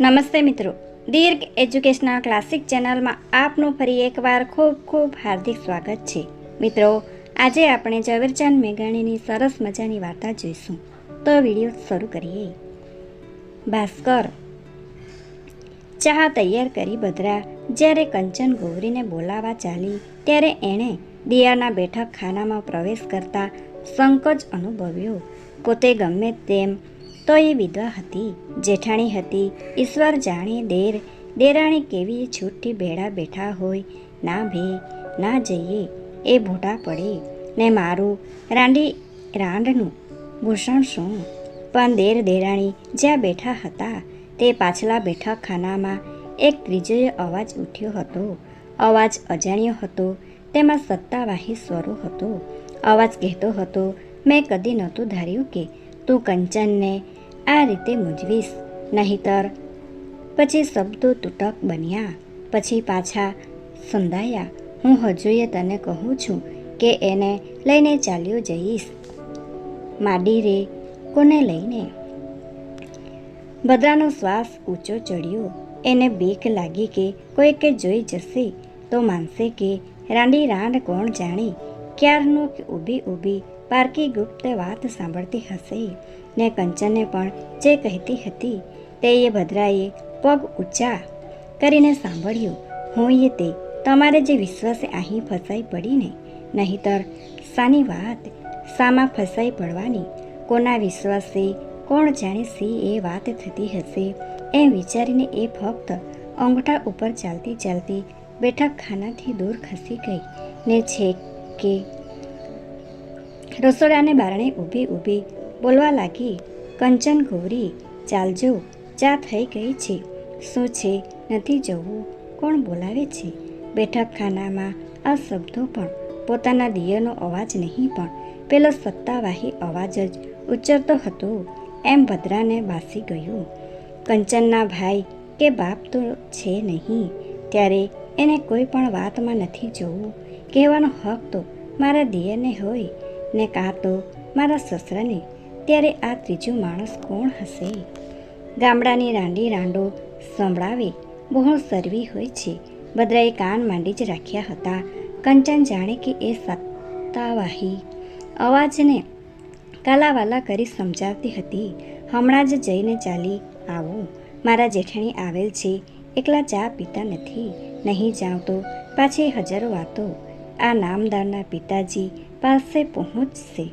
નમસ્તે મિત્રો. દીર્ઘ educational classic ચેનલમાં આપનું ફરી એકવાર ખૂબ ખૂબ હાર્દિક સ્વાગત છે. મિત્રો, આજે આપણે ઝવેરચંદ મેઘાણીની સરસ મજાની વાર્તા જોઈશું. તો વીડિયો શરૂ કરીએ. ભાસ્કર. ચા તૈયાર કરી બદરા જ્યારે કંચન ગૌરીને બોલાવા ચાલી ત્યારે એણે દિયાના બેઠક ખાનામાં પ્રવેશ કરતા સંકોચ અનુભવ્યો. પોતે ગમે તેમ તો એ વિધવા હતી, જેઠાણી હતી, ઈશ્વર જાણે દેર, દેરાણી કેવી છૂટથી ભેળા બેઠા હોય, ના ભે, ના જઈએ, એ ભોટા પડે, ને મારું રાંડી, રાંડનું ભૂષણ શું? પણ દેર દેરાણી જ્યાં બેઠા હતા, તે પાછલા બેઠક ખાનામાં એક ત્રીજો અવાજ ઉઠ્યો હતો. અવાજ અજાણ્યો હતો, તેમાં સત્તાવાહી સ્વરો હતો. અવાજ કહેતો હતો, મેં કદી નહોતું ધાર્યું કે તું કંચનને આ રીતે મૂંઝવીશ. નહીતર પછી શબ્દો તૂટક બન્યા. પછી પાછા સંધાયા. હું હજુએ તને કહું છું કે એને લઈને ચાલ્યો જઈશ. માડી રે કોને લઈને? બધાનો શ્વાસ ઊંચો ચડ્યો. એને બીક લાગી કે કોઈ કે જોઈ જશે તો માનશે કે રાંડી રાંડ કોણ જાણે. ક્યારનું ઊભી ઊભી પારકી ગુપ્ત વાત સાંભળતી હશે. ને કંચનને પણ જે કહેતી હતી તે એ ભદ્રાએ પગ ઊંચા કરીને સાંભળ્યું. હું એ તે, તમારે જે વિશ્વાસે અહીં ફસાઈ પડીને, નહીતર સાની વાત સામાં ફસાઈ પડવાની? કોના વિશ્વાસે કોણ જાણે સી એ વાત થતી હશે? એમ વિચારીને એ ફક્ત અંગૂઠા ઉપર ચાલતી ચાલતી બેઠક ખાનાથી દૂર ખસી ગઈ ને છે કે રસોડાને બારણે ઊભી ઊભી બોલવા લાગી, કંચન ગોરી ચાલજો ચા થઈ ગઈ છે. શું છે? નથી જવું. કોણ બોલાવે છે? બેઠક ખાનામાં આ શબ્દો પણ, પોતાના દિયરનો અવાજ નહીં પણ, પેલો સત્તાવાહી અવાજ જ ઉચ્ચરતો હતો. એમ ભદ્રાને બાસી ગયું. કંચનના ભાઈ, કે બાપ તો છે નહીં. ત્યારે એને કોઈ પણ વાતમાં નથી જોવું. કહેવાનો હક તો મારા દિયરને હોય. ને કાં તો મારા સસરાને ત્યારે આ ત્રીજું માણસ કોણ હશે? ગામડાની રાંડી રાંડો સંભળાવે બહુ સરવી હોય છે. બધાએ કાન માંડી જ રાખ્યા હતા. કંચન જાણે કે એ સત્તાવાહી. અવાજને કાલાવાલા કરી સમજાવતી હતી. હમણાં જ જઈને ચાલી, આવું, મારા જેઠાણી આવેલ છે. એકલા ચા પીતા નથી. નહીં જાઉં તો પાછી હજારો વાતો. આ નામદારના પિતાજી પાસે પહોંચશે.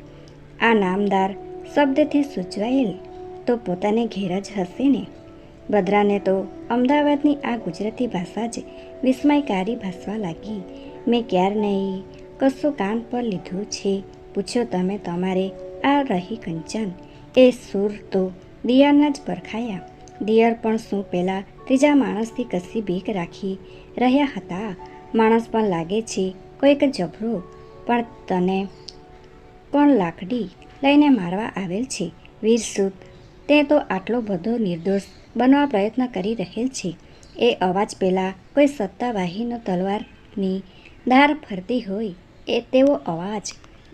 આ નામદાર શબ્દથી સૂચવાયેલ તો પોતાને ઘેર જ હશે ને. બદરાને તો અમદાવાદની આ ગુજરાતી ભાષા જ વિસ્મયકારી ભાસવા લાગી. મેં ક્યાર નહીં, કશું કામ પર લીધું છે? પૂછ્યો તમે તમારે આ રહી કંચન. એ સૂર તો દિયરના જ પરખાયા. દિયર પણ શું પહેલાં ત્રીજા માણસથી કશી બીક રાખી રહ્યા હતા? માણસ પણ લાગે છે કોઈક જબરો. પણ તને પણ લાકડી લઈને મારવા આવેલ છે. વીરસુત તે તો આટલો બધો નિર્દોષ બનવા પ્રયત્ન કરી રહેલ છે. એ અવાજ પહેલાં કોઈ સત્તાવાહીનો તલવારની ધાર ફરતી હોય, એ તેવો અવાજ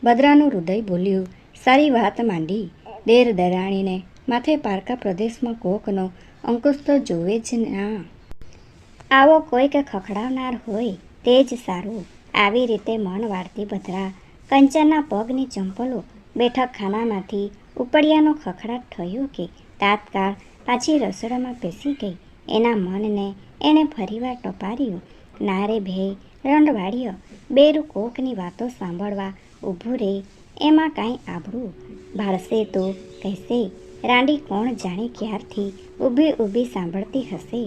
બદરાનું હૃદય બોલ્યું. સારી વાત માંડી. દેર દરાણીને માથે પારકા પ્રદેશમાં કોકનો અંકુશ તો જોવે જ ના. આવો કોઈક ખખડાવનાર હોય, તે જ સારું. આવી રીતે મન વાળતી બદરા કંચનના પગની ચંપલો બેઠક ખાનામાંથી ઉપડિયાનો ખખડાટ થયો કે તાત્કાળ પાછી રસોડામાં બેસી ગઈ. એના મનને એણે ફરીવાર ટપાર્યું. નારે ભે રંડવાળ્યો બેરું કોકની વાતો સાંભળવા ઊભું રહે એમાં કાંઈ આબડું ભાળશે તો કહેશે, રાંડી કોણ જાણે ક્યારથી ઊભી ઊભી સાંભળતી હશે.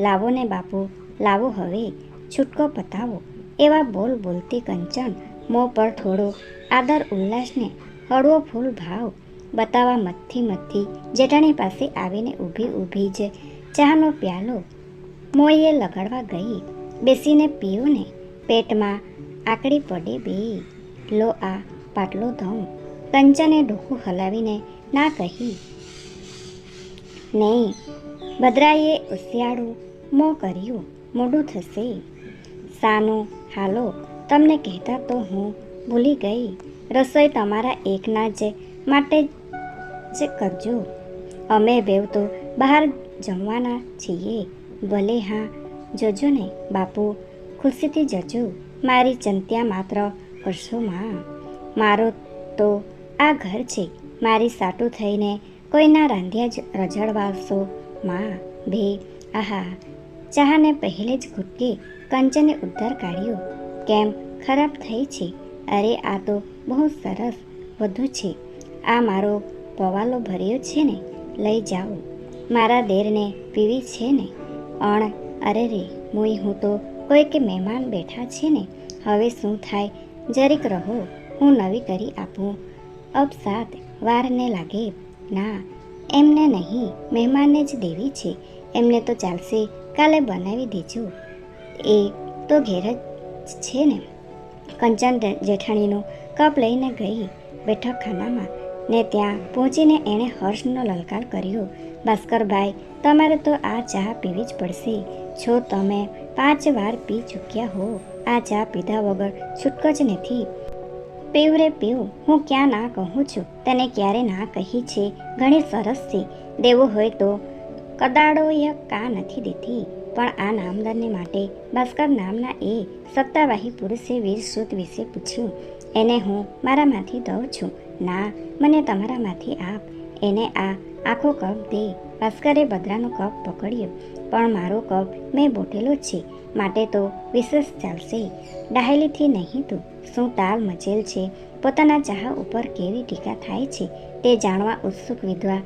લાવો ને બાપુ, લાવો હવે, છૂટકો પતાવો. એવા બોલ બોલતી કંચન મોં પર થોડો આદર ઉલ્લાસને હળવો ફૂલ ભાવ બતાવવા મથથી મથથી જેઠાણી પાસે આવીને ઊભી ઊભી જ ચાનો પ્યાલો મોઈએ લગાડવા ગઈ. બેસીને પીઓ ને પેટમાં આકડી પડે બે લો આ પાટલો ધઉં. કંચને ડોકું હલાવીને ના કહી. નહીં બદરાઈએ ઉસિયાળું મોં કર્યું. મોડું થશે. સાનું હાલો, તમને કહેતા તો હું ભૂલી ગઈ. રસોઈ તમારા એકના જ માટે જ કરજો. અમે બેવ તો બહાર જમવાના છીએ. ભલે હા, જજો ને, બાપુ, ખુશીથી જજો. મારી ચંત્યા માત્ર કરશો માં. મારો તો આ ઘર છે. મારી સાટું થઈને કોઈના રાંધ્યા જ રજળવાશો માં. ભે, આહા, ચાહને પહેલે જ ઘૂટકે કંચને ઉદ્ધાર કાઢ્યો. કેમ? ખરાબ થઈ છે. અરે, આ તો બહુ સરસ વધુ છે. આ મારો પવાલો ભર્યો છે ને, લઈ જાઓ. મારા દેરને પીવી છે ને? અણ, અરે રે, મુઈ હું તો કોઈ કે મહેમાન બેઠા છે ને. હવે શું થાય? જરીક રહો, હું નવી કરી આપું. અપસાત વારને લાગે. ના, એમને નહીં, મહેમાનને જ દેવી છે. એમને તો ચાલશે, કાલે બનાવી દેજો. એ તો ઘેર જ છે ને. કંચન જેઠાણીનો કપ લઈને ગઈ બેઠક ખાનામાં ને ત્યાં પહોંચીને એણે હર્ષનો લલકાર કર્યો, ભાસ્કરભાઈ, તમારે તો આ ચા પીવી જ પડશે. છો તમે પાંચ વાર પી ચૂક્યા હો, આ ચા પીધા વગર છૂટકો જ નથી. પીવ રે પીવ, હું ક્યાં ના કહું છું? તને ક્યારે ના કહી છે? ઘણી સરસ છે. દેવું હોય તો કદાડોય કા નથી દેતી. પણ આ નામદારને માટે ભાસ્કર નામના એ સત્તાવાહી પુરુષે વીરસુત વિશે પૂછ્યું, એને હું મારામાંથી દઉં છું? ના, મને તમારામાંથી આપ. એને આ આખો કપ દે. ભાસ્કરે બદરાનો કપ પકડ્યો, પણ મારો કપ મેં બોટેલો છે, માટે તો વિશેષ ચાલશે. ડાહેલીથી નહીં તો. શું તાલ મચેલ છે? પોતાના ચાહ ઉપર કેવી ટીકા થાય છે? તે જાણવા ઉત્સુક વિધવા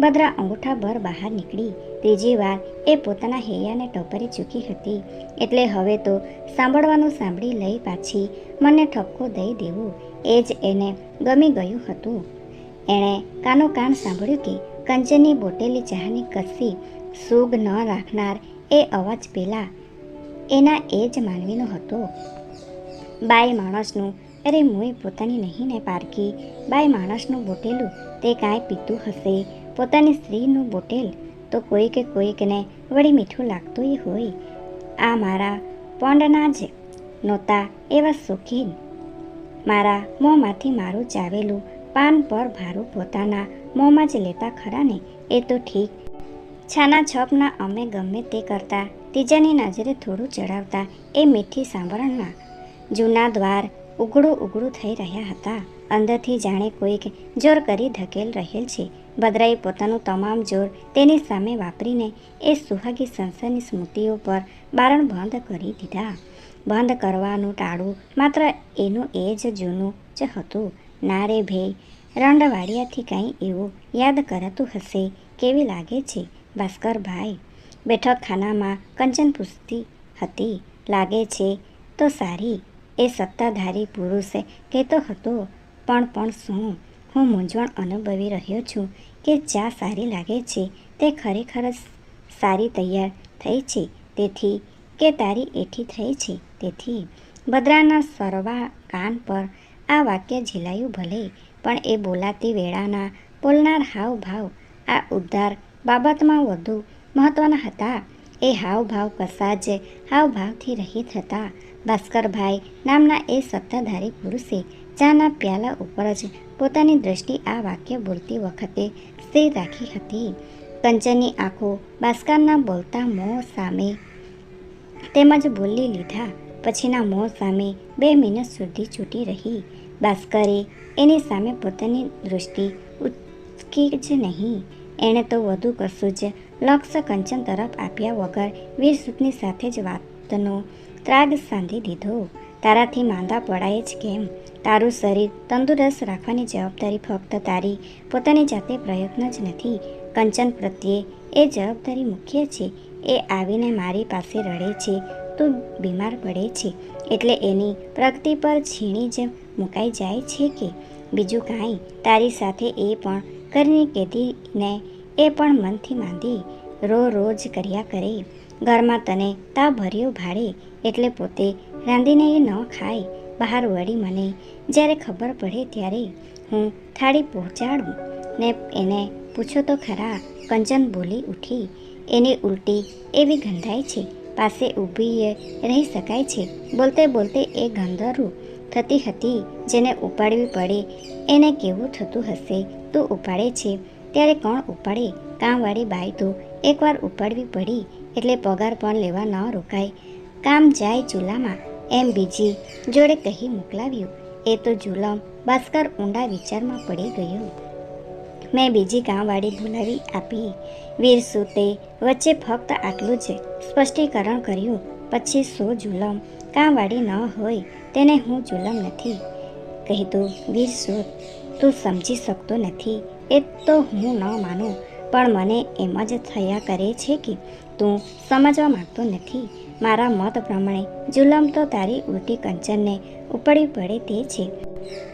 બદરા અંગૂઠા ભર બહાર નીકળી. ત્રીજી વાર એ પોતાના હૈયાને ટોપરે ચૂકી હતી. એટલે હવે તો સાંભળવાનું સાંભળી લઈ પાછી મને ઠપકો દઈ દેવું. એ જ એને ગમી ગયું હતું. એણે કાનો કાન સાંભળ્યું કે કંચનની બોટેલી ચાની કસી સૂગ ન રાખનાર એ અવાજ પેલા એના એ જ માનવીનો હતો. બાઈ માણસનું અરે મુએ પોતાની નહીં ને પારકી બાય માણસનું બોટેલું તે કાંઈ પીતું હશે. પોતાની સ્ત્રીનું બોટેલ તો કોઈ કે કોઈકને વળી મીઠું લાગતું હોય. આ મારા પોંડના જ નહોતા એવા શોખીન મારા મોંમાંથી મારું ચાવેલું પાન પર ભારું પોતાના મોંમાં જ લેતા ખરા ને, એ તો ઠીક. છાના છપના અમે ગમે તે કરતા, ત્રીજાની નજરે થોડું ચડાવતા એ મીઠી સાંભળણમાં જૂના દ્વાર ઉઘડું ઉઘડું થઈ રહ્યા હતા. અંદરથી જાણે કોઈક જોર કરી ધકેલ રહેલ છે. ભદ્રાએ પોતાનું તમામ જોર તેની સામે વાપરીને એ સુહાગી સંસારની સ્મૃતિઓ પર બારણ બંધ કરી દીધા. બંધ કરવાનું ટાળું માત્ર એનું એ જ જૂનું જ હતું. ના રે ભેય રંડવાડિયાથી કંઈ એવું યાદ કરાતું હશે કેવી લાગે છે, ભાસ્કરભાઈ? બેઠક ખાનામાં કંચન પૂછતી હતી, લાગે છે તો સારી, એ સત્તાધારી પુરુષે કહેતો હતો, પણ પણ શું હું મૂંઝવણ અનુભવી રહ્યો છું કે ચા સારી લાગે છે. તે ખરેખર સારી તૈયાર થઈ છે. તેથી કે તારી એઠી થઈ છે. તેથી બદરાના સરવા કાન પર આ વાક્ય ઝીલાયું ભલે, પણ એ બોલાતી વેળાના બોલનાર હાવભાવ, આ ઉદ્ધાર બાબતમાં વધુ મહત્ત્વના હતા. એ હાવભાવ કસાજ હાવભાવથી રહિત હતા. ભાસ્કરભાઈ નામના એ સત્તાધારી પુરુષે ચાના પ્યાલા ઉપર જ પોતાની દ્રષ્ટિ આ વાક્ય બોલતી વખતે સ્થિર રાખી હતી. કંચનની આંખો ભાસ્કરના બોલતા મોં સામે તેમજ બોલી લીધા. પછીના મોં સામે બે મિનિટ સુધી છૂટી રહી. ભાસ્કરે એની સામે પોતાની દૃષ્ટિ ઉચકી જ નહીં. એણે તો વધુ કશું જ લક્ષ્ય કંચન તરફ આપ્યા વગર વીરસુતની સાથે જ વાતનો ત્રાગ સાંધી દીધો. તારાથી માંદા પડાય જ કેમ? તારું શરીર તંદુરસ્ત રાખવાની જવાબદારી ફક્ત તારી. પોતાની જાતે પ્રયત્ન જ નથી. કંચન પ્રત્યે એ જવાબદારી મુખ્ય છે. એ આવીને મારી પાસે રડે છે. તું બીમાર પડે છે. એટલે એની પ્રગતિ પર છીણી જ મુકાઈ જાય છે કે? બીજું કાંઈ. તારી સાથે એ પણ ઘરની કેદીને એ પણ મનથી માંદી. રો રોજ કર્યા કરે. ઘરમાં તને તા ભર્યો ભાડે એટલે પોતે રાંધીને એ ન ખાય બહાર વળી મને. જ્યારે ખબર પડે ત્યારે હું થાળી પહોંચાડું. ને એને પૂછો તો ખરા, કંચન બોલી ઉઠી. એની ઉલટી એવી ગંધાય છે. પાસે ઊભી રહી શકાય છે. બોલતે બોલતે એ ગંધરું થતી હતી, જેને ઉપાડવી પડે. એને કેવું થતું હશે? તું ઉપાડે છે. ત્યારે કોણ ઉપાડે? કામવાળી બાઈ તો એકવાર ઉપાડવી પડી, એટલે પગાર પણ લેવા ન રોકાય. કામ જાય ચૂલામાં. એમ બીજી જોડે કહી મોકલાવ્યું. એ તો જુલમ ભાસ્કર ઊંડા વિચારમાં પડી ગયો. મેં બીજી ગામવાળી બોલાવી આપી. વીર સુતે વચ્ચે ફક્ત આટલું જ સ્પષ્ટીકરણ કર્યું. પછી સો જુલમ? કામવાળી ન હોય તેને હું જુલમ નથી. કહીતું વીર સુત, તું સમજી શકતો નથી. એ તો હું ન માનું. પણ મને એમ જ થયા કરે છે કે તું સમજવા માંગતો નથી. મારા મત પ્રમાણે જુલમ તો તારી ઉલટી કંચનને ઉપડી પડે તે છે.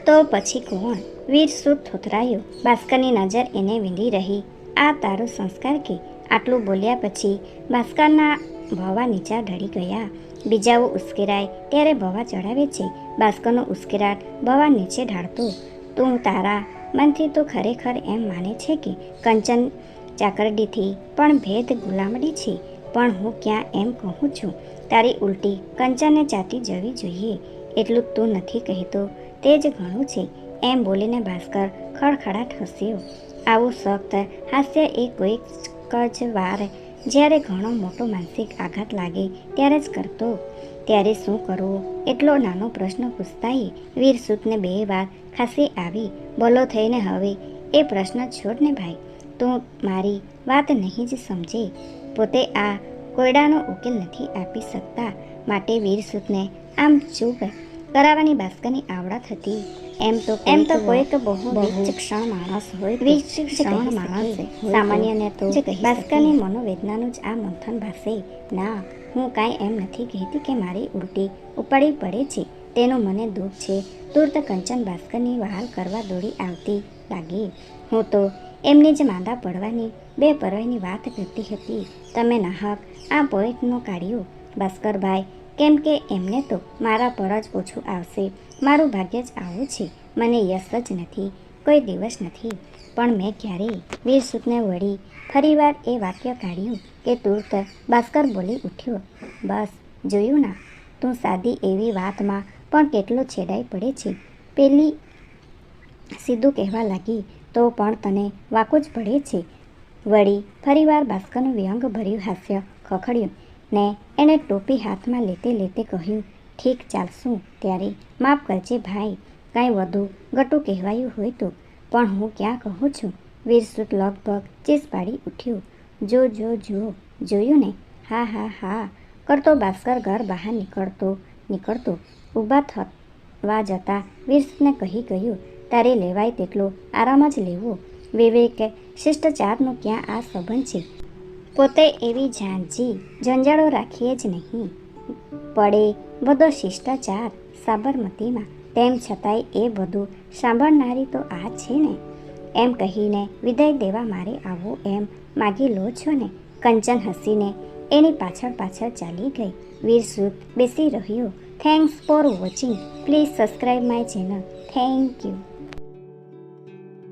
તો પછી કોણ? વીર સુત થોતરાયો ભાસ્કરની નજર એને વીંધી રહી. આ તારો સંસ્કાર કે? આટલું બોલ્યા પછી ભાસ્કરના ભવા નીચા ઢળી ગયા. બીજાઓ ઉશ્કેરાય ત્યારે ભવા ચડાવે છે. ભાસ્કરનો ઉશ્કેરાટ ભવા નીચે ઢાળતો. તું તારા મનથી તો ખરેખર એમ માને છે કે કંચન ચાકરડીથી પણ ભેદ ગુલામડી છે. પણ હું ક્યાં એમ કહું છું? તારી ઉલટી કંચનને ચાટી જવી જોઈએ. એટલું તું નથી કહેતો. તે જ ઘણું છે. એમ બોલીને ભાસ્કર ખડખડાટ હસ્યો. આવું સખ્ત હાસ્ય એ કોઈક જ વાર જ્યારે ઘણો મોટો માનસિક આઘાત લાગે ત્યારે જ કરતો. ત્યારે શું કરવું? એટલો નાનો પ્રશ્ન પૂછતાએ વીરસૂતને બે વાર ખાંસી આવી. બોલો થઈને હવે એ પ્રશ્ન છોડને ભાઈ. તું મારી વાત નહીં જ સમજે. પોતે આ કોયડાનો ઉકેલ નથી આપી શકતા. માટે વીરસૂતને આમ ચૂપ કરાવવાની ભાસ્કરની આવડત હતી એમ તો એમ તો કોઈક બહુ વિચક્ષણ માણસ હોય વિચક્ષણ માણસ સામાન્યને તો ભાસ્કરની મનોવેદનાનું જ આ મંથન ભાષે ના હું કાંઈ એમ નથી કહેતી કે મારી ઉલટી ઉપાડી પડે છે. તેનું મને દુઃખ છે. તુર્ત કંચન ભાસ્કરની વહાલ કરવા દોડી આવતી લાગી. હું તો એમની જ માંદા પડવાની, બે પરવાની વાત કરતી હતી. તમે નાહક, આ પોઈન્ટનો કાઢ્યો? ભાસ્કરભાઈ, કેમ કે એમને તો મારા પર જ ઓછું આવશે. મારું ભાગ્ય જ આવું છે. મને યશ જ નથી, કોઈ દિવસ નથી. પણ મેં ક્યારેય વીરસુતને વળી ફરીવાર એ વાક્ય કાઢ્યું કે તુરત ભાસ્કર બોલી ઉઠ્યો, બસ, જોયું ના, તું સાદી એવી વાતમાં પણ કેટલો છેડાઈ પડે છે. પેલી સીધું કહેવા લાગી તો પણ તને વાકો જ પડે છે. વળી ફરીવાર ભાસ્કરનું વ્યંગ ભર્યું હાસ્ય ખખડ્યું ને એણે ટોપી હાથમાં લેતે લેતે કહ્યું, ઠીક ચાલશું, ત્યારે માફ કરજે ભાઈ, કાંઈ વધુ ગટું કહેવાયું હોય તો. પણ હું ક્યાં કહું છું? વીરસુત લગભગ ચીસ પાડી ઉઠ્યું. જો જો જો, જોયું ને? હા હા હા, કરતો ભાસ્કર ઘર બહાર નીકળતો નીકળતો. ઊભા થવા જતાં વીરસુતને કહી ગયું તારે લેવાય તેટલો આરામ જ લેવો. વિવેક શિષ્ટાચારનો ક્યાં આ સંબંધ છે? પોતે એવી ઝાંઝી જંજાળો રાખીએ જ નહીં. પડે બધો શિષ્ટાચાર સાબરમતીમાં. તેમ છતાંય એ બધું સાંભળનારી તો આ છે ને. એમ કહીને વિદાય દેવા મારે આવો એમ માગી લો છો ને. કંચન હસીને એની પાછળ પાછળ ચાલી ગઈ. વીરસુત બેસી રહ્યો. Thanks for watching please subscribe my channel thank you